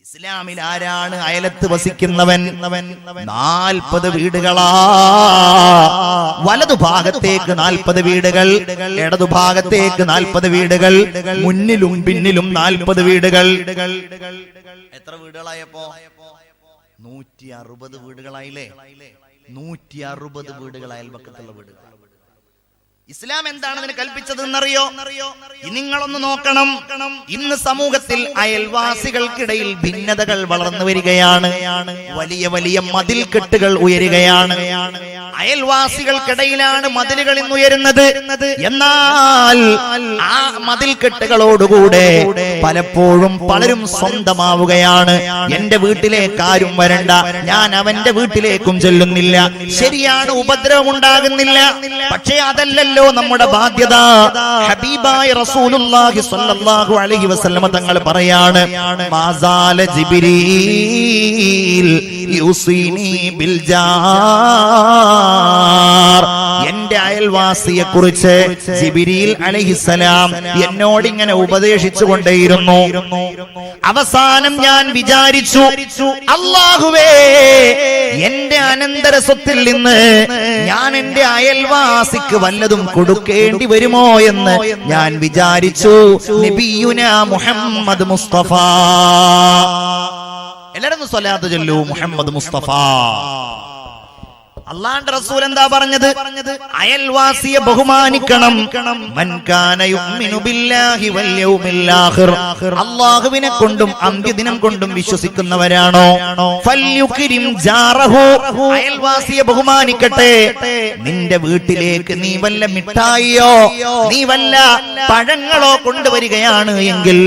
ഇസ്ലാമിൽ ആരാണ് അയലത്ത് വസിക്കുന്നവൻ? നാൽപ്പത് വീടുകളാ. വലതു ഭാഗത്തേക്ക് നാൽപ്പത് വീടുകൾ ഇടതു ഭാഗത്തേക്ക് നാൽപ്പത് വീടുകൾ മുന്നിലും പിന്നിലും നാൽപ്പത് വീടുകൾ. എത്ര വീടുകളായപ്പോ? നൂറ്റി അറുപത് വീടുകളായില്ലേ? നൂറ്റി അറുപത് വീടുകൾ അയൽപക്കത്തുള്ള വീടുകൾ. ഇസ്ലാം എന്താണ് അതിന് കൽപ്പിച്ചത് എന്നറിയോ നിങ്ങളൊന്ന് നോക്കണം. ഇന്ന് സമൂഹത്തിൽ അയൽവാസികൾക്കിടയിൽ ഭിന്നതകൾ വളർന്നു വരികയാണ്. വലിയ വലിയ മതിൽ കെട്ടുകൾ ഉയരുകയാണ്. അയൽവാസികൾക്കിടയിലാണ് മതിലുകൾ ഇന്ന് ഉയരുന്നത്. എന്നാൽ ആ മതിൽ കെട്ടുകളോടുകൂടെ പലപ്പോഴും പലരും സ്വന്തമാവുകയാണ്. എന്റെ വീട്ടിലേക്ക് ആരും വരണ്ട. ഞാൻ അവന്റെ വീട്ടിലേക്കും ചെല്ലുന്നില്ല. ശരിയാണ് ഉപദ്രവം ഉണ്ടാകുന്നില്ല പക്ഷേ അതല്ലല്ലോ നമ്മുടെ ബാധ്യത. ഹബീബായ റസൂലുള്ളാഹി സ്വല്ലല്ലാഹു അലൈഹി വസല്ലമ തങ്ങൾ പറയാണ് മാസാല ജിബ്രീൽ യുസീനി ബിൽ ജാർ. എന്റെ അയൽവാസിയെ കുറിച്ച് ജിബിരിയിൽ അലഹിസലാം എന്നോട് ഇങ്ങനെ ഉപദേശിച്ചു കൊണ്ടേയിരുന്നു അവസാനം ഞാൻ വിചാരിച്ചു അള്ളാഹുവേ എന്റെ അനന്തര സ്വത്തിൽ നിന്ന് ഞാൻ എന്റെ അയൽവാസിക്ക് വല്ലതും കൊടുക്കേണ്ടി വരുമോ എന്ന് ഞാൻ വിചാരിച്ചു. നബിയുന മുഹമ്മദ് മുസ്തഫ. എല്ലാരും സ്വലാത്ത് ചൊല്ലൂ. മുഹമ്മദ് മുസ്തഫ. അള്ളാന്റെ റസൂൽ എന്താ പറഞ്ഞത്? അയൽവാസിയെ ബഹുമാനിക്കണം. അള്ളാഹുവിനെ കൊണ്ടും അന്ത്യദിനം കൊണ്ടും വിശ്വസിക്കുന്നവരാണോ? അയൽവാസിയെ ബഹുമാനിക്കട്ടെ. നിന്റെ വീട്ടിലേക്ക് നീ വല്ല മിഠായിയോ നീ വല്ല പഴങ്ങളോ കൊണ്ടുവരികയാണ് എങ്കിൽ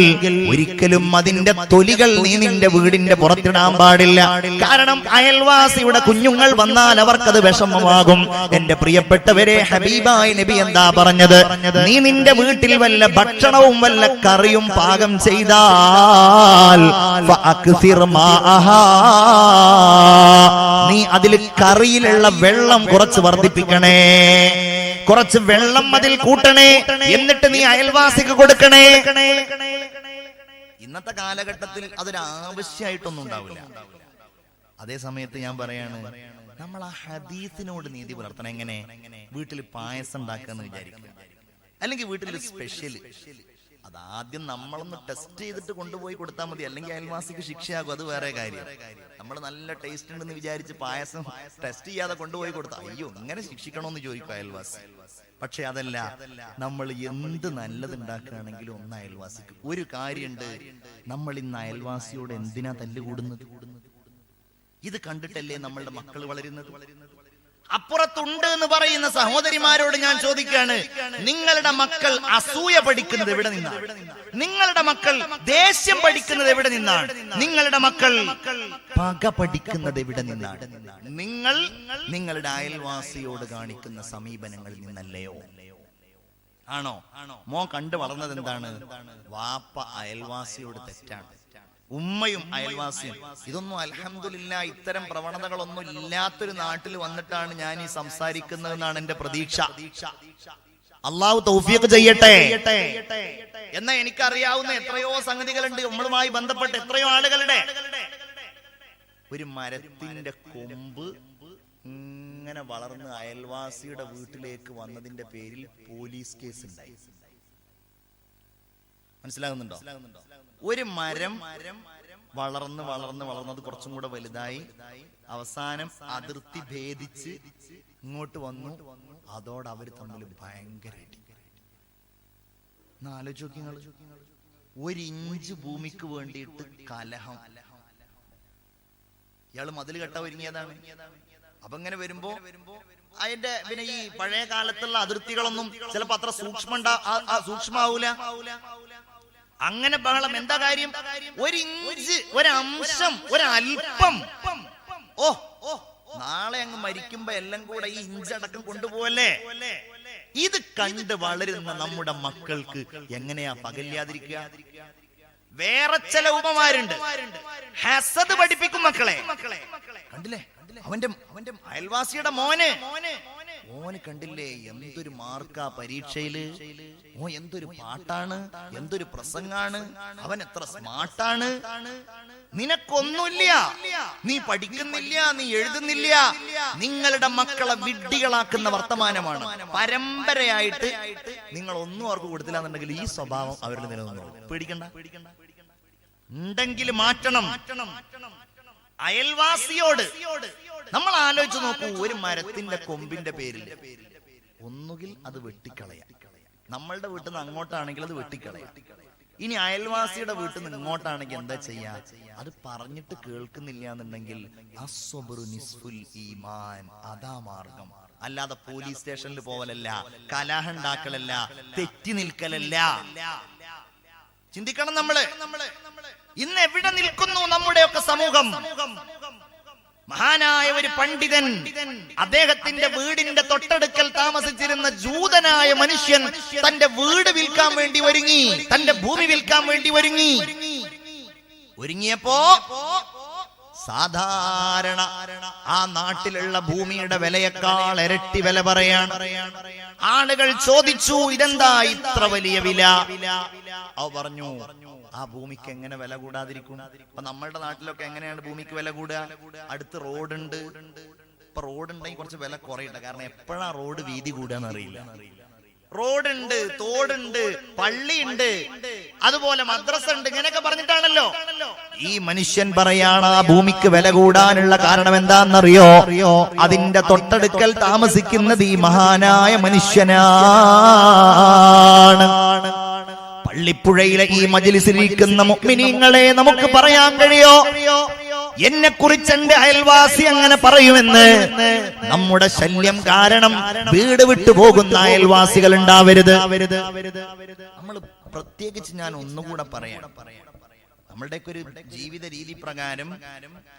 ഒരിക്കലും അതിന്റെ തൊലികൾ നീ നിന്റെ വീടിന്റെ പുറത്തിടാൻ പാടില്ല. കാരണം അയൽവാസിയുടെ കുഞ്ഞുങ്ങൾ വന്നാൽ അവർക്കത് വിഷമമാകും. എന്റെ പ്രിയപ്പെട്ടവരെ ഹബീബായി നബി എന്താ പറഞ്ഞത്? നീ നിന്റെ വീട്ടിൽ വല്ല ഭക്ഷണവും വല്ല കറിയും പാകം ചെയ്താൽ. നീ അതിൽ കറിയിലുള്ള വെള്ളം കുറച്ച് വർദ്ധിപ്പിക്കണേ. കുറച്ച് വെള്ളം അതിൽ കൂട്ടണേ. എന്നിട്ട് നീ അയൽവാസിക്ക് കൊടുക്കണേ. ഇന്നത്തെ കാലഘട്ടത്തിൽ അതൊരു ആവശ്യമായിട്ടൊന്നും ഉണ്ടാവില്ല. അതേ സമയത്ത് ഞാൻ പറയാണ് നമ്മൾ ആ ഹദീസിനോട് നീതി പുലർത്തണം. എങ്ങനെ? വീട്ടിൽ പായസം ഉണ്ടാക്കാന്ന് വിചാരിക്കും അല്ലെങ്കിൽ വീട്ടിൽ സ്പെഷ്യൽ അത് ആദ്യം നമ്മളൊന്ന് ടെസ്റ്റ് ചെയ്തിട്ട് കൊണ്ടുപോയി കൊടുത്താൽ മതി. അല്ലെങ്കിൽ അയൽവാസിക്ക് ശിക്ഷയാകും. അത് വേറെ കാര്യം. നമ്മൾ നല്ല ടേസ്റ്റ് ഉണ്ടെന്ന് വിചാരിച്ച് പായസം ടെസ്റ്റ് ചെയ്യാതെ കൊണ്ടുപോയി കൊടുത്താൽ അയ്യോ അങ്ങനെ ശിക്ഷിക്കണമെന്ന് ചോദിക്കും അയൽവാസി. പക്ഷെ അതല്ല നമ്മൾ എന്ത് നല്ലത് ഉണ്ടാക്കുകയാണെങ്കിലും ഒന്ന് അയൽവാസിക്ക്. ഒരു കാര്യമുണ്ട്. നമ്മൾ ഇന്ന് അയൽവാസിയോട് എന്തിനാ തല്ലുകൂടുന്നത് ഇത് കണ്ടിട്ടല്ലേ നമ്മളുടെ മക്കൾ വളരുന്നത്? അപ്പുറത്തുണ്ട് എന്ന് പറയുന്ന സഹോദരിമാരോട് ഞാൻ ചോദിക്കുകയാണ് നിങ്ങളുടെ മക്കൾ അസൂയ പഠിക്കുന്നത് എവിടെ നിന്നാണ്? നിങ്ങളുടെ മക്കൾ ദേഷ്യം പഠിക്കുന്നത് എവിടെ നിന്നാണ്? നിങ്ങളുടെ മക്കൾ പക പഠിക്കുന്നത് എവിടെ നിന്നാണ്? നിങ്ങൾ നിങ്ങളുടെ അയൽവാസിയോട് കാണിക്കുന്ന സമീപനങ്ങളിൽ നിന്നല്ലയോ? ആണോ? മോ കണ്ടു വളർന്നത് എന്താണ്? വാപ്പ അയൽവാസിയോട് തെറ്റാണ്. ഉമ്മയും അയൽവാസിയും. ഇതൊന്നും അലഹമില്ല ഇത്തരം പ്രവണതകളൊന്നും ഇല്ലാത്തൊരു നാട്ടിൽ വന്നിട്ടാണ് ഞാൻ ഈ സംസാരിക്കുന്നതെന്നാണ് എന്റെ പ്രതീക്ഷ. അള്ളാഹു തൗഫീഖ് ചെയ്യട്ടെ. എന്നാ എനിക്കറിയാവുന്ന എത്രയോ സംഗതികളുണ്ട്. നമ്മളുമായി ബന്ധപ്പെട്ട് എത്രയോ ആളുകളുടെ. ഒരു മരത്തിന്റെ കൊമ്പ് ഇങ്ങനെ വളർന്ന് അയൽവാസിയുടെ വീട്ടിലേക്ക് വന്നതിന്റെ പേരിൽ പോലീസ് കേസ് ഉണ്ടായി മനസ്സിലാകുന്നുണ്ടോ? ഒരു മരം വളർന്ന് വളർന്ന് വളർന്നത് കുറച്ചും കൂടെ വലുതായി. അവസാനം അതിർത്തി ഭേദിച്ച് ഇങ്ങോട്ട് വന്നു. അതോടെ അവർ തമ്മിൽ ഭയങ്കര അടി. ഒന്ന് ആലോചിച്ച് നോക്കി ഒരു ഇഞ്ച് ഭൂമിക്ക് വേണ്ടിയിട്ട് കലഹം. ഇയാൾ മതിൽ കെട്ട ഒരുങ്ങിയതാണ്. അപ്പൊ ഇങ്ങനെ വരുമ്പോ അതിന്റെ പിന്നെ ഈ പഴയ കാലത്തുള്ള അതിർത്തികളൊന്നും ചിലപ്പോ അത്ര സൂക്ഷ്മ സൂക്ഷ്മാവൂല. അങ്ങനെ ബഹളം എന്താ കാര്യം? ഒരു ഇഞ്ച് ഒരംശം ഒരൽപ്പം. ഓ ഓ നാളെ അങ്ങ് മരിക്കുമ്പോ എല്ലാം കൂടെ ഈ ഇഞ്ചടക്കം കൊണ്ടുപോകല്ലേ ഇത് കണ്ട് വളരുന്ന നമ്മുടെ മക്കൾക്ക് എങ്ങനെയാ പകല്ലാതിരിക്കുക വേറെ ചില ഉപമാരുണ്ട് ഹസത് പഠിപ്പിക്കും മക്കളെ. കണ്ടില്ലേ? അവന്റെ അവന്റെ അയൽവാസിയുടെ മോന്. ഓന് കണ്ടില്ലേ എന്തൊരു മാർക്കാ പരീക്ഷയിൽ? ഓ എന്തൊരു പാട്ടാണ്? എന്തൊരു പ്രസംഗാണ്? അവൻ എത്ര സ്മാർട്ടാണ്? നിനക്കൊന്നുമില്ല. നീ പഠിക്കുന്നില്ല നീ എഴുതുന്നില്ല. നിങ്ങളുടെ മക്കളെ വിഡ്ഢികളാക്കുന്ന വർത്തമാനമാണ്. പരമ്പരയായിട്ട് നിങ്ങൾ ഒന്നും അവർക്ക് കൊടുത്തില്ല എന്നുണ്ടെങ്കിൽ ഈ സ്വഭാവം അവരിൽ നിലനിന്നു പേടിക്കണ്ട. ഉണ്ടെങ്കിൽ മാറ്റണം. അയൽവാസിയോട്. നമ്മൾ ആലോചിച്ച് നോക്കൂ ഒരു മരത്തിന്റെ കൊമ്പിന്റെ പേരിൽ ഒന്നുകിൽ അത് വെട്ടിക്കളയാം. നമ്മളുടെ വീട്ടിൽ നിന്ന് അങ്ങോട്ടാണെങ്കിൽ അത് വെട്ടിക്കളയാം. ഇനി അയൽവാസിയുടെ വീട്ടിൽ നിന്ന് ഇങ്ങോട്ടാണെങ്കിൽ എന്താ ചെയ്യാ? അത് പറഞ്ഞിട്ട് കേൾക്കുന്നില്ല എന്നുണ്ടെങ്കിൽ അതാ മാർഗം. അല്ലാതെ പോലീസ് സ്റ്റേഷനിൽ പോവലല്ല കലാഹണ്ടാക്കലല്ല തെറ്റി നിൽക്കലല്ല. ചിന്തിക്കണം നമ്മൾ. നമ്മൾ. ഇന്ന് എവിടെ നിൽക്കുന്നു നമ്മുടെയൊക്കെ സമൂഹം? മഹാനായ ഒരു പണ്ഡിതൻ അദ്ദേഹത്തിന്റെ വീടിന്റെ തൊട്ടടുക്കൽ താമസിച്ചിരുന്ന ജൂതനായ മനുഷ്യൻ തന്റെ വീട് വിൽക്കാൻ വേണ്ടി ഒരുങ്ങി തന്റെ ഭൂമി വിൽക്കാൻ വേണ്ടി ഒരുങ്ങി. ഒരുങ്ങിയപ്പോ സാധാരണ ആ നാട്ടിലുള്ള ഭൂമിയുടെ വിലയേക്കാൾ ഇരട്ടി വില പറയാണ്. ആളുകൾ ചോദിച്ചു ഇതെന്താ ഇത്ര വലിയ വില? അവ പറഞ്ഞു ആ ഭൂമിക്ക് എങ്ങനെ വില കൂടാതിരിക്കും? അപ്പൊ നമ്മളുടെ നാട്ടിലൊക്കെ എങ്ങനെയാണ് ഭൂമിക്ക് വില കൂടുക? അടുത്ത് റോഡുണ്ട്. ഇപ്പൊ റോഡ് ഉണ്ടെങ്കിൽ കുറച്ച് വില കുറയില്ല കാരണം എപ്പോഴാ റോഡ് വീതി കൂടുക അറിയില്ല. റോഡുണ്ട് തോടുണ്ട് പള്ളിയുണ്ട് അതുപോലെ മദ്രസ ഉണ്ട് ഇങ്ങനെയൊക്കെ പറഞ്ഞിട്ടാണല്ലോ. ഈ മനുഷ്യൻ പറയാണ് ആ ഭൂമിക്ക് വില കൂടാനുള്ള കാരണം എന്താണെന്നറിയോ? അതിന്റെ തൊട്ടടുക്കൽ താമസിക്കുന്നത് ഈ മഹാനായ മനുഷ്യനാണ്. പള്ളിപ്പുഴയിലെ ഈ മജിലിസിലിരിക്കുന്ന മുഗ്മിനീങ്ങളെ നമുക്ക് പറയാൻ കഴിയോ? എന്നെ കുറിച്ച് എന്റെ അയൽവാസി അങ്ങനെ പറയുമെന്ന് നമ്മുടെ ശല്യം കാരണം വീട് വിട്ടു പോകുന്ന അയൽവാസികൾ ഉണ്ടാവരുത്. നമ്മൾ പ്രത്യേകിച്ച് ഞാൻ ഒന്നുകൂടെ പറയാം. നമ്മളുടെ ഒരു ജീവിത രീതി പ്രകാരം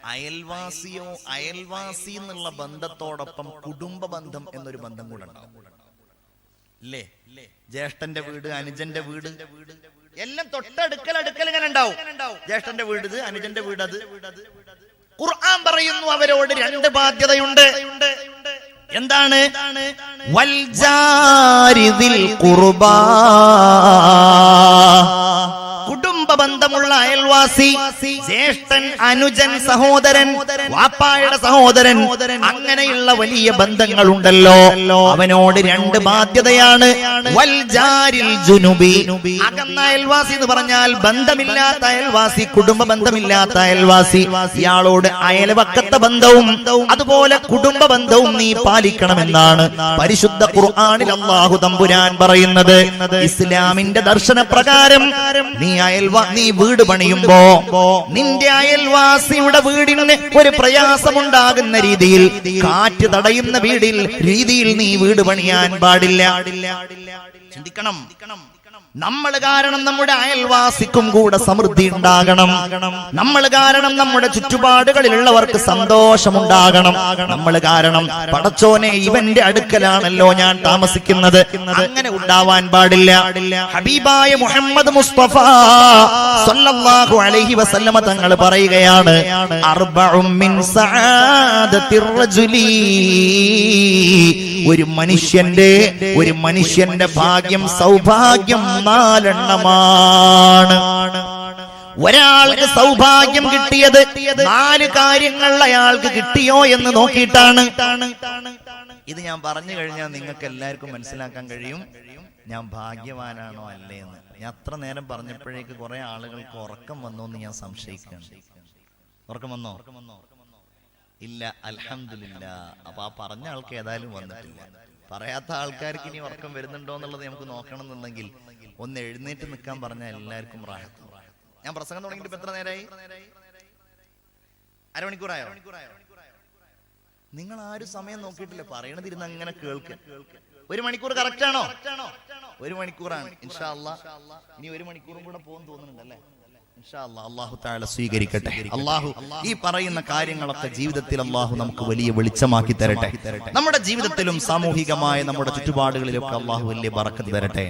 അയൽവാസിയോ അയൽവാസി എന്നുള്ള ബന്ധത്തോടൊപ്പം കുടുംബ ബന്ധം എന്നൊരു ബന്ധം കൂടെ ഉണ്ടാവും. അല്ലേ ജ്യേഷ്ഠന്റെ വീട് അനുജന്റെ വീട് എല്ലാം തൊട്ടടുക്കൽ അടുക്കൽ ഇങ്ങനെ ഉണ്ടാവും. ജ്യേഷ്ഠന്റെ വീട് ഇത് അനുജന്റെ വീട് അത്. ഖുർആൻ പറയുന്നു അവരോട് രണ്ട് ബാധ്യതയുണ്ട്. എന്താണ്? ഖുർബാ. കുടുംബ ബന്ധമുള്ള അയൽവാസി ജ്യേഷ്ഠൻ അനുജൻ സഹോദരൻ വാപ്പായുടെ സഹോദരൻ അങ്ങനെയുള്ള വലിയ ബന്ധങ്ങളുണ്ടല്ലോ. അവനോട് രണ്ട് ബാധ്യതയാണ്. അകന്ന അയൽവാസി എന്ന് പറഞ്ഞാൽ ബന്ധമില്ലാത്ത അയൽവാസി. കുടുംബ ബന്ധമില്ലാത്ത അയൽവാസി. ഇയാളോട് അയൽവക്കത്തെ ബന്ധവും അതുപോലെ കുടുംബ ബന്ധവും നീ പാലിക്കണമെന്നാണ് പരിശുദ്ധ ഖുർആനിൽ അള്ളാഹു തമ്പുരാൻ പറയുന്നത്. ഇസ്ലാമിന്റെ ദർശന പ്രകാരം നീ അയൽവാ നീ വീട് പണിയുമ്പോ നിന്റെ അയൽവാസിയുടെ വീടിന് ഒരു പ്രയാസമുണ്ടാകുന്ന രീതിയിൽ കാറ്റ് തടയുന്ന വീടിൽ രീതിയിൽ നീ വീട് പണിയാൻ പാടില്ല. ചിന്തിക്കണം. നമ്മൾ കാരണം നമ്മുടെ അയൽവാസിക്കും കൂടെ സമൃദ്ധി ഉണ്ടാകണം. നമ്മൾ കാരണം നമ്മുടെ ചുറ്റുപാടുകളിലുള്ളവർക്ക് സന്തോഷമുണ്ടാകണം. നമ്മൾ കാരണം പടച്ചോനെ ഇവന്റെ അടുക്കലാണല്ലോ ഞാൻ താമസിക്കുന്നത്. അങ്ങനെ ഉണ്ടാവാൻ പാടില്ല. ഹബീബായ മുഹമ്മദ് മുസ്തഫ സല്ലല്ലാഹു അലൈഹി വസല്ലമ തങ്ങൾ പറയുകയാണ് അർബഉം മിൻ സആദത്തിർ റജുലി. ഒരു മനുഷ്യന്റെ ഒരു മനുഷ്യന്റെ ഭാഗ്യം സൗഭാഗ്യം നാലെണ്ണമാണ്. ഒരാൾക്ക് സൗഭാഗ്യം കിട്ടിയത് നാല് കാര്യങ്ങൾ അയാൾക്ക് കിട്ടിയോ എന്ന് നോക്കിയിട്ടാണ്. ഇത് ഞാൻ പറഞ്ഞു കഴിഞ്ഞാൽ നിങ്ങൾക്ക് എല്ലാവർക്കും മനസ്സിലാക്കാൻ കഴിയും. ഞാൻ ഭാഗ്യവാനാണോ അല്ലേ എന്ന് ഞാൻ അത്ര നേരം പറഞ്ഞപ്പോഴേക്ക് കുറെ ആളുകൾക്ക് ഉറക്കം വന്നോ എന്ന് ഞാൻ സംശയിക്കുകയാണ്. ഉറക്കം വന്നോ? ഇല്ല അലഹമില്ല അപ്പൊ ആ പറഞ്ഞ ആൾക്ക് ഏതായാലും വന്നിട്ടില്ല. പറയാത്ത ആൾക്കാർക്ക് ഇനി ഉറക്കം വരുന്നുണ്ടോ എന്നുള്ളത് നമുക്ക് നോക്കണം എന്നുണ്ടെങ്കിൽ ഒന്ന് എഴുന്നേറ്റ് നിൽക്കാൻ പറഞ്ഞാൽ എല്ലാവർക്കും റാഹത്ത്. ഞാൻ പ്രസംഗം തുടങ്ങിയിട്ട് എത്ര നേരമായി അരമണിക്കൂറായോ? നിങ്ങൾ ആരും സമയം നോക്കിയിട്ടില്ല. പറയണതിരുന്ന് അങ്ങനെ കേൾക്ക്. ഒരു മണിക്കൂർ കറക്റ്റ് ആണോ? ഒരു മണിക്കൂറാണ്. ഇൻഷാ അല്ലാ. ഇനി ഒരു മണിക്കൂറും കൂടെ പോകുന്നു തോന്നുന്നുണ്ട് അല്ലേ ഇൻഷാ അല്ലാ, അള്ളാഹു താഴെ സ്വീകരിക്കട്ടെ. അള്ളാഹു ഈ പറയുന്ന കാര്യങ്ങളൊക്കെ ജീവിതത്തിൽ അള്ളാഹു നമുക്ക് വലിയ വെളിച്ചമാക്കി തരട്ടെ. നമ്മുടെ ജീവിതത്തിലും സാമൂഹികമായ നമ്മുടെ ചുറ്റുപാടുകളിലൊക്കെ അള്ളാഹു വലിയ പറക്കത്ത് തരട്ടെ.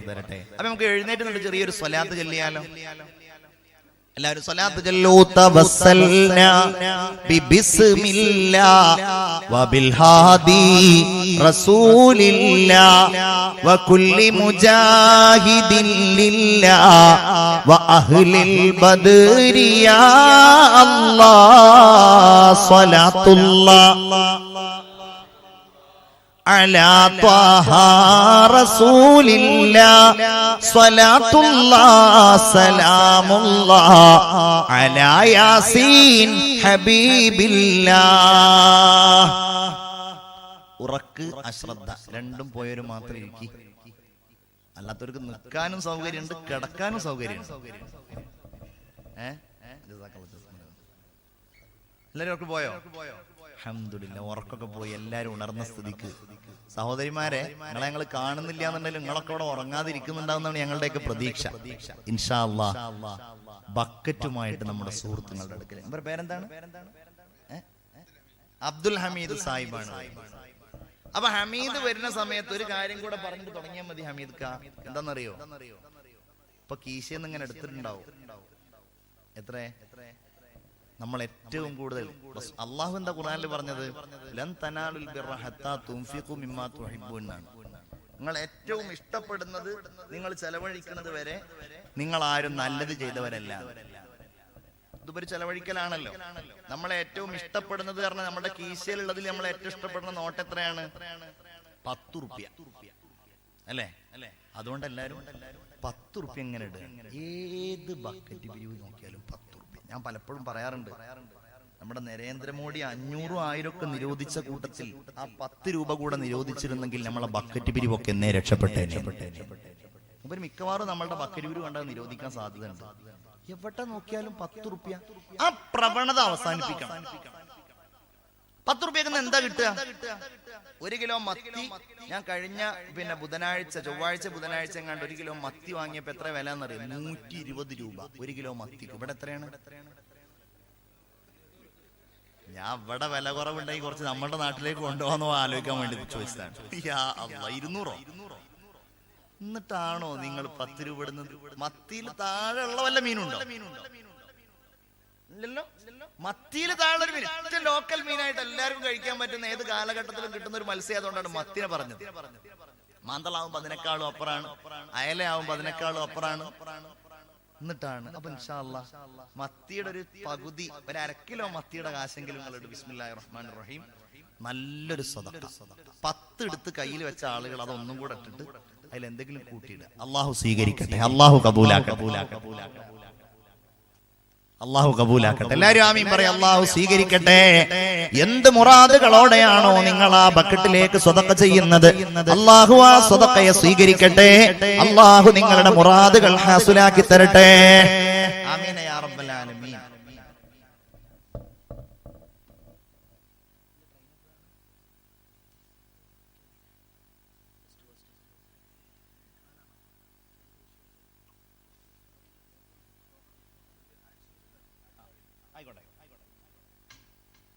അപ്പൊ നമുക്ക് എഴുന്നേറ്റ് ചെറിയൊരു സ്വലാത്ത് ചൊല്ലിയാലോ? എല്ലാവരും വകുല്ലി വഅഹ്ലിൽ ബദരിയ على طه رسول الله صلاة الله سلام الله على ياسين حبيب الله ഉറക്ക് അശ്രദ്ധ രണ്ടും പോയവര് മാത്രം ഇരിക്കി അല്ലാത്തവർക്ക് നിൽക്കാനും സൗകര്യമുണ്ട് കിടക്കാനും സൗകര്യമുണ്ട് ഏ എല്ലാരും ഒക്കെ പോയോ അൽഹംദുലില്ലാ ഉറക്കൊക്കെ പോയി എല്ലാരും ഉണർന്ന സ്ഥിതിക്ക്. സഹോദരിമാരെ നിങ്ങളെ ഞങ്ങൾ കാണുന്നില്ല എന്നുണ്ടെങ്കിൽ നിങ്ങളൊക്കെ അവിടെ ഉറങ്ങാതിരിക്കുന്നുണ്ടാവുന്നതാണ് ഞങ്ങളുടെയൊക്കെ പ്രതീക്ഷ. ഇൻഷാ അള്ളാ ബക്കറ്റുമായിട്ട് നമ്മുടെ സുഹൃത്തുക്കളുടെ അടുക്കൽ പേരെന്താണ്? അബ്ദുൽ ഹമീദ് സാഹിബാണ്. അപ്പൊ ഹമീദ് വരുന്ന സമയത്ത് ഒരു കാര്യം കൂടെ പറഞ്ഞിട്ട് തുടങ്ങിയാൽ മതി ഹമീദ് കാ എന്താണെന്നറിയോ ഇപ്പൊ കീശയെന്ന് ഇങ്ങനെ എടുത്തിട്ടുണ്ടാവും. എത്ര? നമ്മൾ ഏറ്റവും കൂടുതൽ. അള്ളാഹു എന്താ ഖുർആനിൽ പറഞ്ഞത്? ലൻ തനാലുൽ മിമ്മാ നിങ്ങൾ ഏറ്റവും ഇഷ്ടപ്പെടുന്നത് നിങ്ങൾ ചെലവഴിക്കുന്നത് വരെ നിങ്ങൾ ആരും നല്ലത് ചെയ്തവരല്ല. ഇതൊരു ചെലവഴിക്കലാണല്ലോ. നമ്മളെ ഏറ്റവും ഇഷ്ടപ്പെടുന്നത് പറഞ്ഞാൽ നമ്മുടെ കീശയിലുള്ളതിൽ നമ്മൾ ഏറ്റവും ഇഷ്ടപ്പെടുന്ന നോട്ട് എത്രയാണ്? പത്ത് റുപ്യ. അല്ലേ? അതുകൊണ്ട് എല്ലാരും പത്ത് റുപ്യ എങ്ങനെ ഇടുക? ഏത് ബക്കറ്റ് പിരിവ് നോക്കിയാലും പത്ത് ഞാൻ പലപ്പോഴും പറയാറുണ്ട് നമ്മുടെ നരേന്ദ്രമോദി അഞ്ഞൂറും ആയിരം ഒക്കെ നിരോധിച്ച കൂട്ടത്തിൽ ആ പത്ത് രൂപ കൂടെ നിരോധിച്ചിരുന്നെങ്കിൽ നമ്മളെ ബക്കറ്റ് പിരിവൊക്കെ എന്നേ രക്ഷപ്പെട്ടേ അപ്പൊ മിക്കവാറും നമ്മളുടെ ബക്കറ്റ് പിരിവ് കണ്ടാൽ നിരോധിക്കാൻ സാധ്യതയുണ്ട്. എവിടെ നോക്കിയാലും പത്ത് റുപ്യ. ആ പ്രവണത അവസാനിപ്പിക്കണം. പത്ത് റുപ്യക്ക് എന്താ കിട്ടുക? ഒരു കിലോ മത്തി. ഞാൻ കഴിഞ്ഞ പിന്നെ ബുധനാഴ്ച ചൊവ്വാഴ്ച ബുധനാഴ്ച എങ്ങാണ്ട് ഒരു കിലോ മത്തി വാങ്ങിയപ്പോ എത്ര വില എന്നറിയാം നൂറ്റി ഇരുപത് രൂപ. ഒരു കിലോ മത്തി ഇവിടെ എത്രയാണ്? ഞാൻ ഇവിടെ വില കുറവുണ്ടെങ്കിൽ കുറച്ച് നമ്മുടെ നാട്ടിലേക്ക് കൊണ്ടുപോകാന്നോ ആലോചിക്കാൻ വേണ്ടി ചോദിച്ചതാണ്. ഇരുന്നൂറോ? എന്നിട്ടാണോ നിങ്ങൾ പത്ത് രൂപ ഇടുന്നത്? മത്തിയിൽ താഴെ ഉള്ള വല്ല മീനുണ്ടോ? ഇല്ലല്ലോ മത്തിയിൽ താഴെ ഒരു ലോക്കൽ മീനായിട്ട് എല്ലാവർക്കും കഴിക്കാൻ പറ്റുന്ന ഏത് കാലഘട്ടത്തിലും കിട്ടുന്ന ഒരു മത്സ്യം അതുകൊണ്ടാണ് മത്തിനെ പറഞ്ഞത്. മാന്തളാവുമ്പോ അതിനേക്കാളും അപ്പുറാണ്. അയലയാവുമ്പോ അതിനേക്കാളും അപ്പുറാണ്. എന്നിട്ടാണ്. അപ്പൊ മത്തിയുടെ ഒരു പകുതി ഒരു അരക്കിലോ കിലോ മത്തിയുടെ കാശെങ്കിലും നിങ്ങളുടെ ബിസ്മില്ലാഹി റഹ്മാൻ റഹീം നല്ലൊരു സ്വതക്ക. പത്ത് എടുത്ത് കയ്യിൽ വെച്ച ആളുകൾ അതൊന്നും കൂടെ ഇട്ടിട്ട് അതിൽ എന്തെങ്കിലും കൂട്ടിയിടുക. അള്ളാഹു സ്വീകരിക്കട്ടെ. അള്ളാഹു കബൂലാക്കട്ടെ. അള്ളാഹു കബൂലാക്കട്ടെ. എല്ലാവരും ആമീൻ പറയും. അള്ളാഹു സ്വീകരിക്കട്ടെ. എന്ത് മുറാദുകളോടെയാണോ നിങ്ങൾ ആ ബക്കറ്റിലേക്ക് സ്വതക്ക ചെയ്യുന്നത്? അള്ളാഹു ആ സ്വതക്കയെ സ്വീകരിക്കട്ടെ. അള്ളാഹു നിങ്ങളുടെ മുറാദുകൾ ഹാസുലാക്കി തരട്ടെ. ആമീൻ യാ റബ്ബൽ ആലമീൻ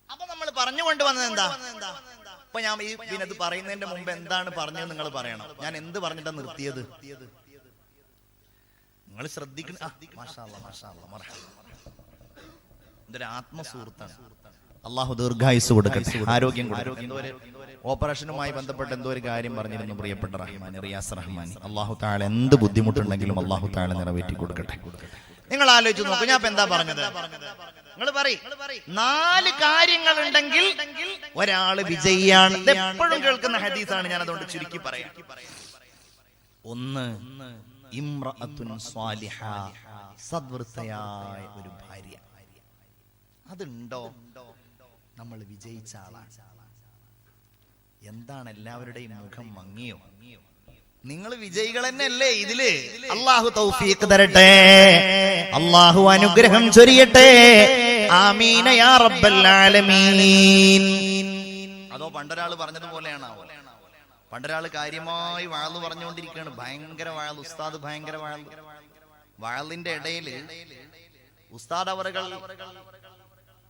അപ്പൊ നമ്മൾ പറഞ്ഞുകൊണ്ട് വന്നത് എന്താ അപ്പൊ ഞാൻ ഈ പിന്നെ ഇത് പറയുന്നതിന്റെ മുമ്പ് എന്താണ് പറഞ്ഞത് നിങ്ങൾ പറയണം. ഞാൻ എന്ത് പറഞ്ഞിട്ടാ നിർത്തിയത്? നിങ്ങൾ ശ്രദ്ധിക്കണം ആ, മാഷാ അല്ലാ, മാഷാ അല്ലാ, മർഹബ. ഇതൊരു ആത്മസുഹൃത്താണ്. അള്ളാഹു ദീർഘായുസ് കൊടുക്കട്ടെ ആരോഗ്യം കൊടുക്കട്ടെ. ഓപ്പറേഷനുമായി ബന്ധപ്പെട്ട് എന്തോ ഒരു കാര്യം പറഞ്ഞിരുന്നു പ്രിയപ്പെട്ട റഹ്മാൻ റിയാസ് റഹ്മാൻ. അള്ളാഹു താഴെ എന്ത് ബുദ്ധിമുട്ടുണ്ടെങ്കിലും അള്ളാഹു താഴെ നിറവേറ്റി കൊടുക്കട്ടെ നിങ്ങൾ ആലോചിച്ച് നോക്കൂ ഞാൻ എന്താ പറഞ്ഞത്? നിങ്ങൾ പറയും. നാല് കാര്യങ്ങൾ ഉണ്ടെങ്കിൽ ഒരാൾ വിജയിയാണ്. എപ്പോഴും കേൾക്കുന്ന ഹദീസാണ് ഞാൻ അതുകൊണ്ട് ചുരുക്കി പറയാം. ഒന്ന് ഇമ്രഅത്തുൻ സ്വാലിഹ സദ്വൃത്തയായ ഒരു ഭാര്യ. അതുണ്ടോ? നമ്മൾ വിജയിച്ച ആളാണ്. എന്താണ് എല്ലാവരുടെയും മുഖം മങ്ങിയോ? നിങ്ങൾ വിജയികൾ തന്നെയല്ലേ ഇതിൽ. അള്ളാഹു തൗഫീഖ് തരട്ടെ. അള്ളാഹു അനുഗ്രഹം ചൊരിയട്ടെ. ആമീന യാ റബ്ബൽ ആലമീൻ. അതോ പണ്ടൊരാൾ പറഞ്ഞതുപോലെയാണ്? പണ്ടൊരാൾ കാര്യമായി വാൾ പറഞ്ഞുകൊണ്ടിരിക്കുകയാണ്. ഭയങ്കര വാൾ ഉസ്താദ് ഭയങ്കര വാൾ. വാളിന്റെ ഇടയിൽ ഉസ്താദ് അവറുകൾ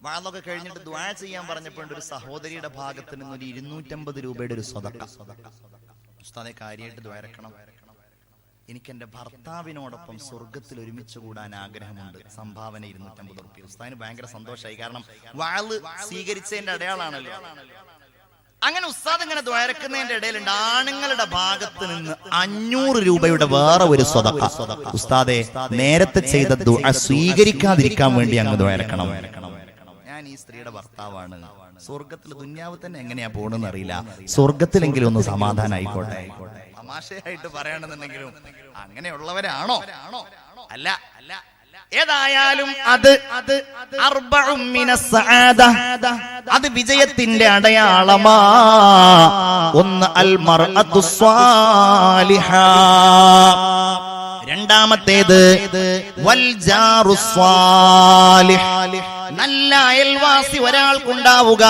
വാളൊക്കെ കഴിഞ്ഞിട്ട് ദ്വാ ചെയ്യാൻ പറഞ്ഞപ്പോഴുണ്ട് ഒരു സഹോദരിയുടെ ഭാഗത്ത് നിന്ന് ഒരു ഇരുന്നൂറ്റമ്പത് രൂപയുടെ ഒരു സ്വതക്ക സ്വതക്ക. ഉസ്താദെ കാര്യമായിട്ട് ദ്വാരക്കണം എനിക്ക് എന്റെ ഭർത്താവിനോടൊപ്പം സ്വർഗത്തിൽ ഒരുമിച്ച് കൂടാൻ ആഗ്രഹമുണ്ട്. സംഭാവന ഇരുന്നൂറ്റമ്പത് റുപ്യ ഉസ്താദിന് ഭയങ്കര സന്തോഷമായി കാരണം വാൾ സ്വീകരിച്ചതിന്റെ അടയാളാണല്ലോ. അങ്ങനെ ഉസ്താദ് ഇങ്ങനെ ദ്വാരക്കുന്നതിന്റെ ഇടയിലുണ്ട്. ആണുങ്ങളുടെ ഭാഗത്ത് നിന്ന് അഞ്ഞൂറ് രൂപയുടെ വേറെ ഒരു സ്വതക്ക. ഉസ്താദെ നേരത്തെ ചെയ്ത സ്വീകരിക്കാതിരിക്കാൻ വേണ്ടി അങ്ങ് ദ്വാരക്കണം. ഞാൻ ഈ സ്ത്രീയുടെ ഭർത്താവാണ്. സ്വർഗത്തിൽ ദുന്യാവ് തന്നെ എങ്ങനെയാ പോണെന്ന് അറിയില്ല. സ്വർഗത്തിലെങ്കിലും ഒന്ന് സമാധാനം ആയിക്കോട്ടെ തമാശയായിട്ട് പറയണമെന്നുണ്ടെങ്കിലും അങ്ങനെയുള്ളവരാണോ? അല്ല. അല്ല. ഏതായാലും അത് അത് അത് വിജയത്തിന്റെ അടയാളമാ. ഒന്ന് അൽമർ രണ്ടാമത്തേത് വൽ ജാറു സ്വാലിഹ്. നല്ല അയൽവാസി ഒരാൾക്കുണ്ടാവുക.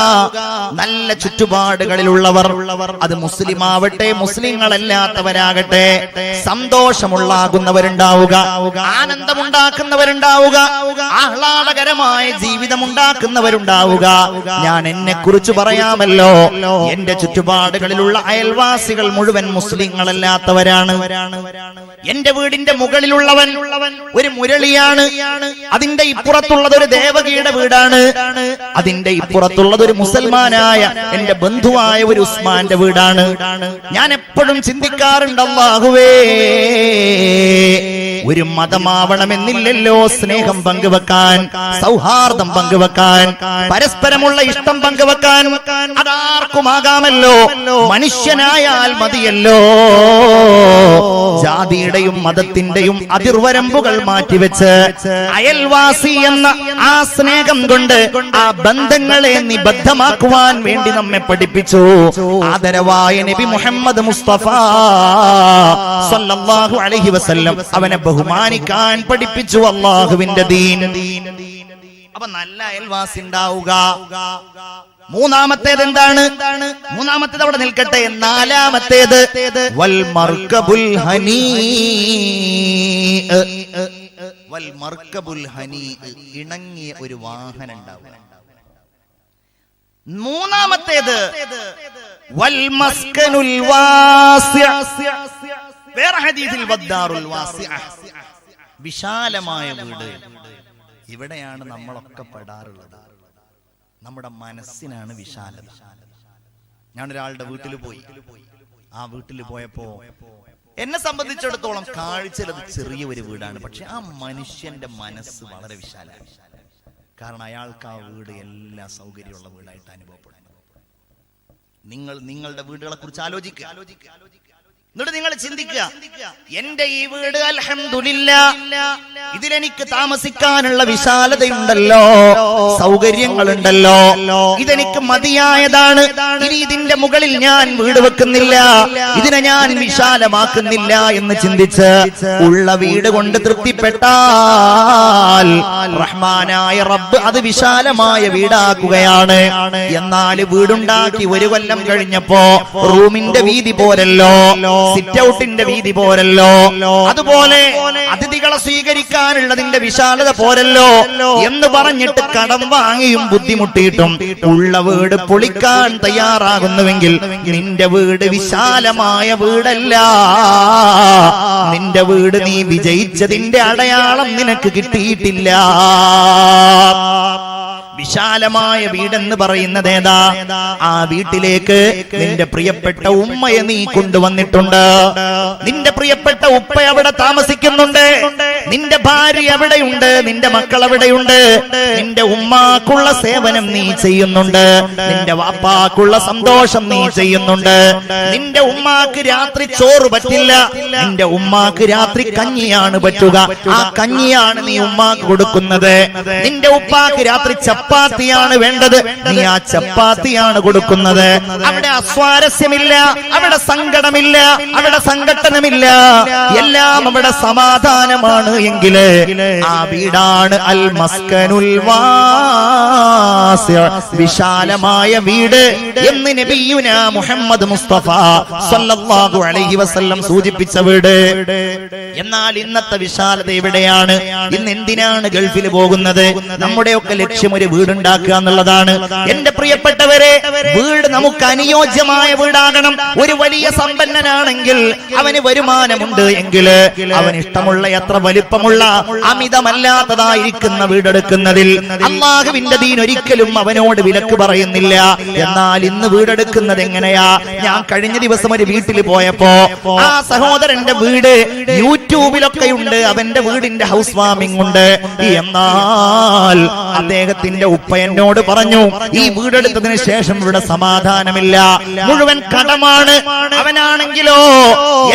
നല്ല ചുറ്റുപാടുകളിലുള്ളവർ. അത് മുസ്ലിം ആവട്ടെ മുസ്ലിങ്ങളല്ലാത്തവരാകട്ടെ. സന്തോഷമുള്ളാകുന്നവരുണ്ടാവുക. ആനന്ദമുണ്ടാക്കുന്നവരുണ്ടാവുക. ആഹ്ലാദകരമായ ജീവിതമുണ്ടാക്കുന്നവരുണ്ടാവുക. ഞാൻ എന്നെ കുറിച്ച് പറയാമല്ലോ. എന്റെ ചുറ്റുപാടുകളിലുള്ള അയൽവാസികൾ മുഴുവൻ മുസ്ലിങ്ങളല്ലാത്തവരാണ്. എന്റെ വീടിന്റെ മുകളിലുള്ളവൻ ഒരു മുരളിയാണ്. അതിന്റെ ഇപ്പുറത്തുള്ളത് ഒരു ദേവകിയുടെ വീടാണ്. അതിന്റെ ഇപ്പുറത്തുള്ളത് ഒരു മുസൽമാനായ എന്റെ ബന്ധുവായ ഒരു ഉസ്മാന്റെ വീടാണ്. ഞാൻ എപ്പോഴും ചിന്തിക്കാറുണ്ട് അള്ളാഹുവേ ഒരു മതമാവണമെന്നില്ലല്ലോ സ്നേഹം പങ്കുവെക്കാൻ സൗഹാർദ്ദം പങ്കുവെക്കാൻ പരസ്പരമുള്ള ഇഷ്ടം പങ്കുവെക്കാൻ. അതാർക്കുമാകാമല്ലോ മനുഷ്യനായാൽ മതിയല്ലോ. ജാതിയുടെയും മതത്തിന്റെയും അതിർവരമ്പുകൾ മാറ്റിവെച്ച് അയൽവാസി എന്ന ആ സ്നേഹം കൊണ്ട് ആ ബന്ധങ്ങളെ നിബദ്ധമാക്കുവാൻ വേണ്ടി നമ്മെ പഠിപ്പിച്ചു. ആദരവായ നബി മുഹമ്മദ് മുസ്തഫ സല്ലല്ലാഹു അലൈഹി വസല്ലം അവനെ ബഹുമാനിക്കാൻ പഠിപ്പിച്ചു. അള്ളാഹുവിന്റെ ദീൻ. അപ്പൊ നല്ല അയൽവാസി ഉണ്ടാവുക. മൂന്നാമത്തേത് എന്താണ്? മൂന്നാമത്തേത് അവിടെ നിൽക്കട്ടെ. നാലാമത്തേത് വൽ മർക്കബുൽ ഹനീ. വൽ മർക്കബുൽ ഹനീ ഇണങ്ങിയ ഒരു വാഹനം ഉണ്ടാവുക. മൂന്നാമത്തേത് വൽ മസ്കനുൽ വേറെ ഹദീസിൽ വിശാലമായ വീട്. ഇവിടെയാണ് നമ്മളൊക്കെ പെടാറുള്ളത്. നമ്മുടെ മനസ്സിനാണ് വിശാലത. ഞാൻ ഒരാളുടെ വീട്ടിൽ പോയി. ആ വീട്ടിൽ പോയപ്പോ എന്നെ സംബന്ധിച്ചിടത്തോളം കാഴ്ചയിലത് ചെറിയ ഒരു വീടാണ്. പക്ഷെ ആ മനുഷ്യന്റെ മനസ്സ് വളരെ വിശാലമാണ്. കാരണം അയാൾക്ക് ആ വീട് എല്ലാ സൗകര്യമുള്ള വീടായിട്ട് അനുഭവപ്പെടുന്നു. നിങ്ങൾ നിങ്ങളുടെ വീടുകളെ കുറിച്ച് ആലോചിക്കുക എന്നിട്ട് നിങ്ങൾ ചിന്തിക്കുക എന്റെ ഈ വീട് അലഹമില്ല ഇതിലെനിക്ക് താമസിക്കാനുള്ള വിശാലതയുണ്ടല്ലോ സൗകര്യങ്ങളുണ്ടല്ലോ. ഇതെനിക്ക് മതിയായതാണ്. ഇനി ഇതിന്റെ മുകളിൽ ഞാൻ വീട് വെക്കുന്നില്ല. ഇതിനെ ഞാൻ വിശാലമാക്കുന്നില്ല എന്ന് ചിന്തിച്ച് ഉള്ള വീട് കൊണ്ട് തൃപ്തിപ്പെട്ടാൽ റഹ്മാനായ റബ്ബ് അത് വിശാലമായ വീടാക്കുകയാണ്. എന്നാൽ വീടുണ്ടാക്കി ഒരു കൊല്ലം കഴിഞ്ഞപ്പോ റൂമിന്റെ വീതി പോരല്ലോ. സിറ്റ് ഔട്ടിന്റെ വീതി പോരല്ലോ. അതുപോലെ അതിഥികളെ സ്വീകരിക്കാനുള്ളതിന്റെ വിശാലത പോരല്ലോ എന്ന് പറഞ്ഞിട്ട് കടം വാങ്ങിയും ബുദ്ധിമുട്ടിയിട്ടും ഉള്ള വീട് പൊളിക്കാൻ തയ്യാറാകുന്നുവെങ്കിൽ നിന്റെ വീട് വിശാലമായ വീടല്ല. നിന്റെ വീട് നീ വിജയിച്ചതിന്റെ അടയാളം നിനക്ക് കിട്ടിയിട്ടില്ല. വിശാലമായ വീടെന്ന് പറയുന്നത് ഏതാ? ആ വീട്ടിലേക്ക് നിന്റെ പ്രിയപ്പെട്ട ഉമ്മയെ നീ കൊണ്ടുവന്നിട്ടുണ്ട്. നിന്റെ പ്രിയപ്പെട്ട ഉപ്പ അവിടെ താമസിക്കുന്നുണ്ട്. നിന്റെ ഭാര്യ എവിടെയുണ്ട്? നിന്റെ മക്കൾ എവിടെയുണ്ട്? നിന്റെ ഉമ്മാക്കുള്ള സേവനം നീ ചെയ്യുന്നുണ്ട്. നിന്റെ വാപ്പാക്കുള്ള സന്തോഷം നീ ചെയ്യുന്നുണ്ട്. നിന്റെ ഉമ്മാക്ക് രാത്രി ചോറ് പറ്റില്ല. നിന്റെ ഉമ്മാക്ക് രാത്രി കഞ്ഞിയാണ് പറ്റുക. ആ കഞ്ഞിയാണ് നീ ഉമ്മാക്ക് കൊടുക്കുന്നത്. നിന്റെ ഉപ്പാക്ക് രാത്രി ചപ്പാത്തിയാണ് വേണ്ടത്. നീ ആ ചപ്പാത്തിയാണ് കൊടുക്കുന്നത്. അവിടെ അസ്വാരസ്യമില്ല. അവിടെ സങ്കടമില്ല. അവിടെ സംഘട്ടനമില്ല. എല്ലാം അവിടെ സമാധാനമാണ്. എങ്കിൽ ആ വീടാണ് അൽ മസ്കനുൽ. വിശാലമായ വീട് എന്ന് നബിയുന മുഹമ്മദ് മുസ്തഫ സല്ലല്ലാഹു അലൈഹി വസല്ലം സൂചിപ്പിച്ച വീട്. എന്നാൽ ഇന്നത്തെ വിശാലത എവിടെയാണ്? ഇന്ന് എന്തിനാണ് ഗൾഫിൽ പോകുന്നത്? നമ്മുടെ ഒക്കെ ലക്ഷ്യം ഒരു വീടുണ്ടാക്കുക എന്നുള്ളതാണ്. എന്റെ പ്രിയപ്പെട്ടവരെ വീട് നമുക്ക് അനുയോജ്യമായ വീടാകണം. ഒരു വലിയ സമ്പന്നനാണെങ്കിൽ അവന് വരുമാനമുണ്ട് എങ്കിൽ അവൻ ഇഷ്ടമുള്ള എത്ര വലിപ്പമുള്ള അമിതമല്ലാത്തതായിരിക്കുന്ന വീടെടുക്കുന്നതിൽ അള്ളാഹുവിന്റെ ദീൻ ഒരിക്കലും അവനോട് വിലക്ക് പറയുന്നില്ല. എന്നാൽ ഇന്ന് വീടെടുക്കുന്നത് എങ്ങനെയാ? ഞാൻ കഴിഞ്ഞ ദിവസം ഒരു വീട്ടിൽ പോയപ്പോ ആ സഹോദരന്റെ വീട് യൂട്യൂബിലൊക്കെ ഉണ്ട്. അവന്റെ വീടിന്റെ ഹൗസ് വാമിംഗ് ഉണ്ട്. എന്നാൽ അദ്ദേഹത്തിന്റെ ഉപ്പ എന്നോട് പറഞ്ഞു ഈ വീടെടുത്തതിന് ശേഷം ഇവിടെ സമാധാനമില്ല. മുഴുവൻ കടമാണ് അവനാണെങ്കിലോ?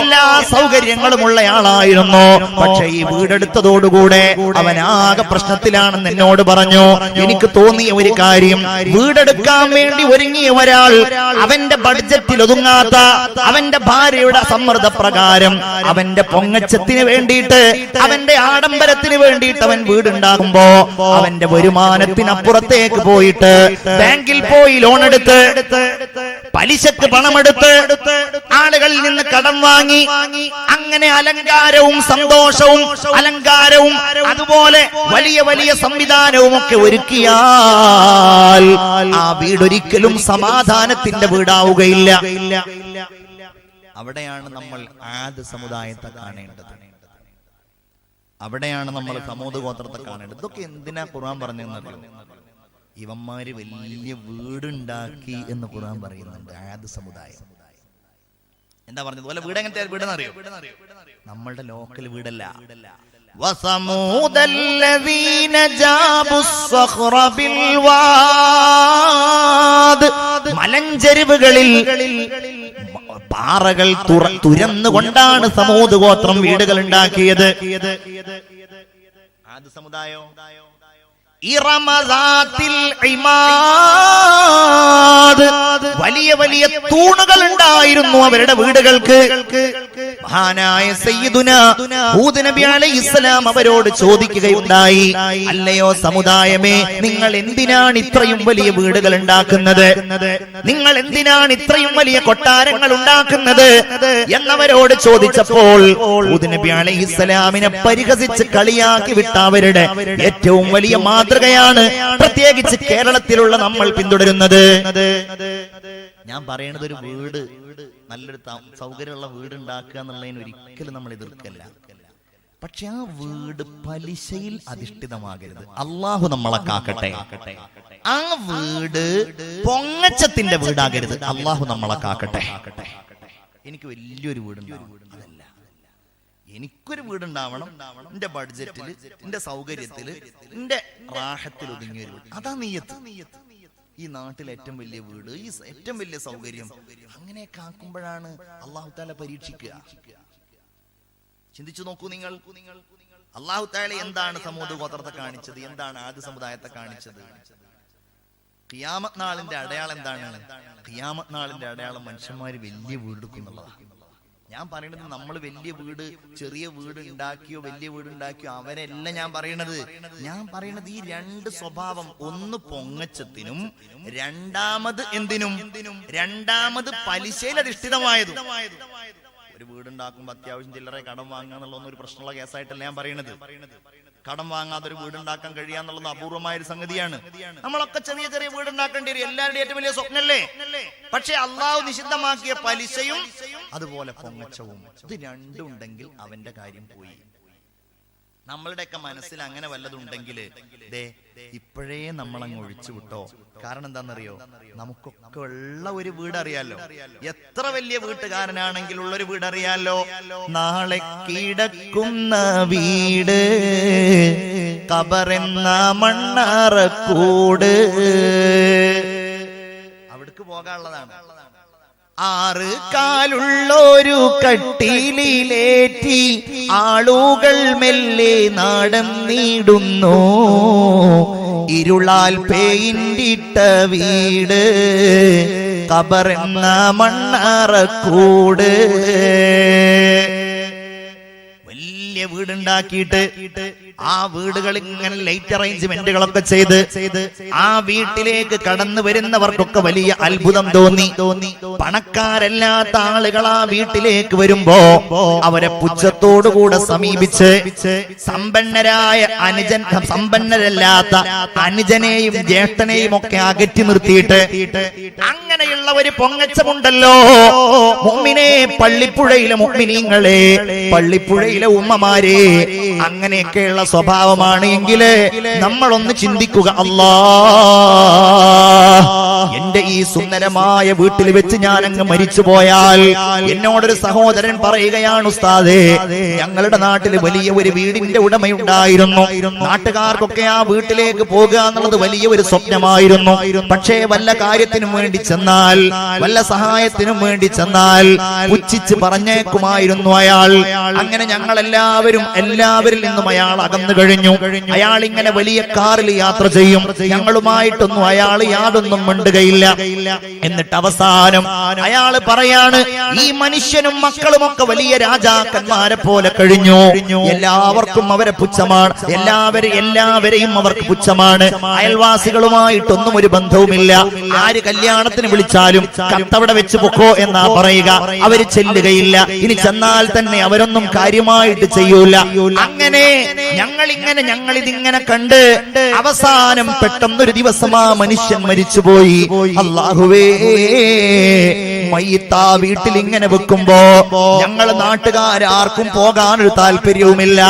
എല്ലാ സൗകര്യങ്ങളുമുള്ള ആളായിരുന്നു. പക്ഷെ ഈ വീടെടുത്തതോടുകൂടെ അവനാകെ പ്രശ്നത്തിലാണെന്ന് എന്നോട് പറഞ്ഞു. എനിക്ക് തോന്നിയ ഒരു കാര്യം വീടെടുക്കാൻ വേണ്ടി ഒരുങ്ങിയ ഒരാൾ അവന്റെ ബഡ്ജറ്റിൽ ഒതുങ്ങാത്ത അവന്റെ ഭാര്യയുടെ സമ്മർദ്ദ പ്രകാരം അവന്റെ പൊങ്ങച്ചത്തിന് വേണ്ടിയിട്ട് അവന്റെ ആഡംബരത്തിന് വേണ്ടിയിട്ട് അവൻ വീടുണ്ടാകുമ്പോ അവന്റെ വരുമാനത്തിനപ്പുറത്തേക്ക് പോയിട്ട് ബാങ്കിൽ പോയി ലോൺ എടുത്ത് പലിശക്ക് പണമെടുത്ത് ആളുകളിൽ നിന്ന് കടം വാങ്ങി അങ്ങനെ അലങ്കാരവും സന്തോഷവും അലങ്കാരവും അതുപോലെ വലിയ വലിയ സംവിധാനവും ഒക്കെ ഒരുക്കിയാൽ ആ വീടൊരിക്കലും സമാധാനത്തിന്റെ വീടാവുകയില്ല. അവിടെയാണ് നമ്മൾ ആദ്യ സമുദായത്തെ കാണേണ്ടത്. അവിടെയാണ് നമ്മൾ സമൂഹ ഗോത്രത്തെ കാണേണ്ടത്. ഇതൊക്കെ എന്തിനാ ഖുർആൻ പറഞ്ഞത് ഇവന്മാര് വലിയ വീടുണ്ടാക്കി എന്ന് ഖുർആൻ പറയുന്നുണ്ട് ആദ്യ സമുദായം. എന്താ പറഞ്ഞത് പോലെ വീട് എങ്ങനത്തെ വീടെന്നറിയോ നമ്മളുടെ ലോക്കൽ വീടല്ല وثمود الذين جابوا الصخر بالواد മലഞ്ചെരിവുകളിൽ പാറകൾ തുറ- തുരന്നുകൊണ്ടാണ് സമൂത് ഗോത്രം വീടുകൾ ഉണ്ടാക്കിയത് ആദ്യ സമുദായോ ഇറമദാത്തിൽ ഇമാദ്. വലിയ വലിയ തൂണുകൾ ഉണ്ടായിരുന്നു അവരുടെ വീടുകൾക്ക്. മഹാനായ സയ്യിദുന ഹൂദ് നബി അലൈഹി ഇസ്ലാം അവരോട് ചോദിക്കുകയുണ്ടായി. അല്ലയോ സമുദായമേ നിങ്ങൾ എന്തിനാണ് ഇത്രയും വലിയ വീടുകൾ ഉണ്ടാക്കുന്നത്? നിങ്ങൾ എന്തിനാണ് ഇത്രയും വലിയ കൊട്ടാരങ്ങൾ ഉണ്ടാക്കുന്നത്? എന്നവരോട് ചോദിച്ചപ്പോൾ നബി അലൈഹി ഇസ്ലാമിനെ പരിഹസിച്ച് കളിയാക്കി വിട്ട അവരുടെ ഏറ്റവും വലിയ മാതൃകയാണ് പ്രത്യേകിച്ച് കേരളത്തിലുള്ള നമ്മൾ പിന്തുടരുന്നത്. ഞാൻ പറയണത് ഒരു വീട് നല്ലൊരു സൗകര്യമുള്ള വീട് ഉണ്ടാക്കുക എന്നുള്ളതിന് ഒരിക്കലും നമ്മൾ എതിർക്കല്ല. പക്ഷെ ആ വീട് പലിശയിൽ അധിഷ്ഠിതമാകരുത്. അള്ളാഹു നമ്മളെ കാക്കട്ടെ. ആ വീട് പൊങ്ങച്ചത്തിന്റെ വീടാകരുത്. അള്ളാഹു നമ്മളെ കാക്കട്ടെ. എനിക്ക് വലിയൊരു വീടുണ്ടാവണം. അതല്ല. എനിക്കൊരു വീടുണ്ടാവണം. എന്റെ ബഡ്ജറ്റിൽ എന്റെ സൗകര്യത്തിൽ എന്റെ ഒതുങ്ങിയ ഒരു വീട്. അതാ നീയത്ത് നീയത്ത്. ഈ നാട്ടിൽ ഏറ്റവും വലിയ വീട് ഈ ഏറ്റവും വലിയ സൗകര്യം. അങ്ങനെ ആക്കുമ്പോഴാണ് അള്ളാഹു താല പരീക്ഷിക്കുക. ചിന്തിച്ചു നോക്കൂ നിങ്ങൾ. അള്ളാഹു താല എന്താണ് സമൂഹ ഗോത്രത്തെ കാണിച്ചത്? എന്താണ് ആദ്യ സമുദായത്തെ കാണിച്ചത്? ഖിയാമത് നാളിന്റെ അടയാളം എന്താണ്? ഖിയാമത് നാളിന്റെ അടയാളം മനുഷ്യന്മാര് വലിയ വീടെടുക്കുന്നുള്ളതാണ് ഞാൻ പറയണത് നമ്മൾ വലിയ വീട് ചെറിയ വീട് ഉണ്ടാക്കിയോ വലിയ വീട് ഉണ്ടാക്കിയോ അവരല്ല ഞാൻ പറയണത്. ഞാൻ പറയണത് ഈ രണ്ട് സ്വഭാവം ഒന്ന് പൊങ്ങച്ചത്തിനും രണ്ടാമത് എന്തിനും രണ്ടാമത് പലിശയിൽ അധിഷ്ഠിതമായതും. ഒരു വീടുണ്ടാക്കുമ്പോ അത്യാവശ്യം ചില്ലറെ കടം വാങ്ങുക എന്നുള്ള ഒരു പ്രശ്നമുള്ള കേസായിട്ടല്ല ഞാൻ പറയണത്. കടം വാങ്ങാതെ ഒരു വീടുണ്ടാക്കാൻ കഴിയാന്നുള്ളത് അപൂർവമായ ഒരു സംഗതിയാണ്. നമ്മളൊക്കെ ചെറിയ ചെറിയ വീടുണ്ടാക്കേണ്ടി വരും. എല്ലാവരുടെയും ഏറ്റവും വലിയ സ്വപ്നല്ലേ? പക്ഷെ അള്ളാഹു നിഷിദ്ധമാക്കിയ പലിശയും അതുപോലെ പൊങ്ങച്ചവും. ഇത് രണ്ടുണ്ടെങ്കിൽ അവന്റെ കാര്യം പോയി. നമ്മളുടെയൊക്കെ മനസ്സിൽ അങ്ങനെ വല്ലതുണ്ടെങ്കിൽ ദേ ഇപ്പോഴേ നമ്മൾ അങ്ങ് ഒഴിച്ചു വിട്ടോ കാരണം എന്താണെന്നറിയോ? നമുക്കൊക്കെ ഉള്ള ഒരു വീട് അറിയാലോ എത്ര വലിയ വീട്ടുകാരനാണെങ്കിൽ ഉള്ള ഒരു വീട് അറിയാലോ നാളെ കിടക്കുന്ന വീട് കബറെന്ന മണ്ണാറക്കൂട്. അവിടേക്ക് പോകാനുള്ളതാണ്. ആറ് കാലുള്ളൊരു കട്ടിലിലേറ്റി ആളുകൾ മെല്ലെ നാടൻ നീടുന്നു. ഇരുളാൽ പെയിന്റിട്ട വീട് കബറെന്ന മണ്ണാറക്കൂട്. വലിയ വീടുണ്ടാക്കിയിട്ട് ആ വീടുകൾ ഇങ്ങനെ ലൈറ്റ് അറേഞ്ച്മെന്റുകളൊക്കെ ചെയ്ത് ആ വീട്ടിലേക്ക് കടന്നു വരുന്നവർക്കൊക്കെ വലിയ അത്ഭുതം തോന്നി. തോന്നി. പണക്കാരല്ലാത്ത ആളുകൾ ആ വീട്ടിലേക്ക് വരുമ്പോ അവരെ പുച്ഛത്തോടുകൂടെ സമീപിച്ച് സമ്പന്നരായ അനുജൻ സമ്പന്നരല്ലാത്ത അനുജനെയും ജ്യേഷ്ഠനെയും ഒക്കെ അകറ്റി നിർത്തിയിട്ട് അങ്ങനെയുള്ള ഒരു പൊങ്ങച്ചമുണ്ടല്ലോ. മുമ്മിനെ പള്ളിപ്പുഴയിലെ മുമ്മിനീങ്ങളെ പള്ളിപ്പുഴയിലെ ഉമ്മമാരെ അങ്ങനെയൊക്കെയുള്ള സ്വഭാവമാണ് എങ്കിൽ നമ്മളൊന്ന് ചിന്തിക്കുക അല്ലാ. എന്റെ ഈ സുന്ദരമായ വീട്ടിൽ വെച്ച് ഞാൻ അങ്ങ് മരിച്ചു പോയാൽ എന്നോടൊരു സഹോദരൻ പറയുകയാണ് ഉസ്താദേ ഞങ്ങളുടെ നാട്ടിൽ വലിയ ഒരു വീടിന്റെ ഉടമയുണ്ടായിരുന്നു. നാട്ടുകാർക്കൊക്കെ ആ വീട്ടിലേക്ക് പോകുക എന്നുള്ളത് വലിയ ഒരു സ്വപ്നമായിരുന്നു. പക്ഷേ വല്ല കാര്യത്തിനും വേണ്ടി ചെന്നാൽ വല്ല സഹായത്തിനും വേണ്ടി ചെന്നാൽ പുച്ഛിച്ച് പറഞ്ഞേക്കുമായിരുന്നു അയാൾ. അങ്ങനെ ഞങ്ങൾ എല്ലാവരും എല്ലാവരിൽ നിന്നും അയാൾ അകന്നു കഴിഞ്ഞു. അയാൾ ഇങ്ങനെ വലിയ കാറിൽ യാത്ര ചെയ്യും. ഞങ്ങളുമായിട്ടൊന്നും അയാൾ യാതൊന്നും മിണ്ടുകയില്ല. എന്നിട്ട് അവസാനം അയാൾ പറയാണ് ഈ മനുഷ്യനും മക്കളുമൊക്കെ വലിയ രാജാക്കന്മാരെ പോലെ കഴിഞ്ഞു. എല്ലാവർക്കും അവരെ പുച്ഛമാണ്. എല്ലാവരും എല്ലാവരെയും അവർക്ക് പുച്ഛമാണ്. അയൽവാസികളുമായിട്ടൊന്നും ഒരു ബന്ധവുമില്ല. ആര് കല്യാണത്തിന് വിളിച്ചാലും കത്തവിടെ വെച്ച് പൊക്കോ എന്നാ പറയുക. അവർ ചെല്ലുകയില്ല. ഇനി ചെന്നാൽ തന്നെ അവരൊന്നും കാര്യമായിട്ട് ചെയ്യൂല. അങ്ങനെ ഞങ്ങൾ ഇങ്ങനെ ഞങ്ങൾ ഇതിങ്ങനെ കണ്ട് അവസാനം പെട്ടെന്നൊരു ദിവസം ആ മനുഷ്യൻ മരിച്ചുപോയി. അള്ളാഹുവേ മയ്യത്താ വീട്ടിൽ ഇങ്ങനെ വെക്കുമ്പോ ഞങ്ങൾ നാട്ടുകാരാർക്കും പോകാനൊരു താല്പര്യവുമില്ല.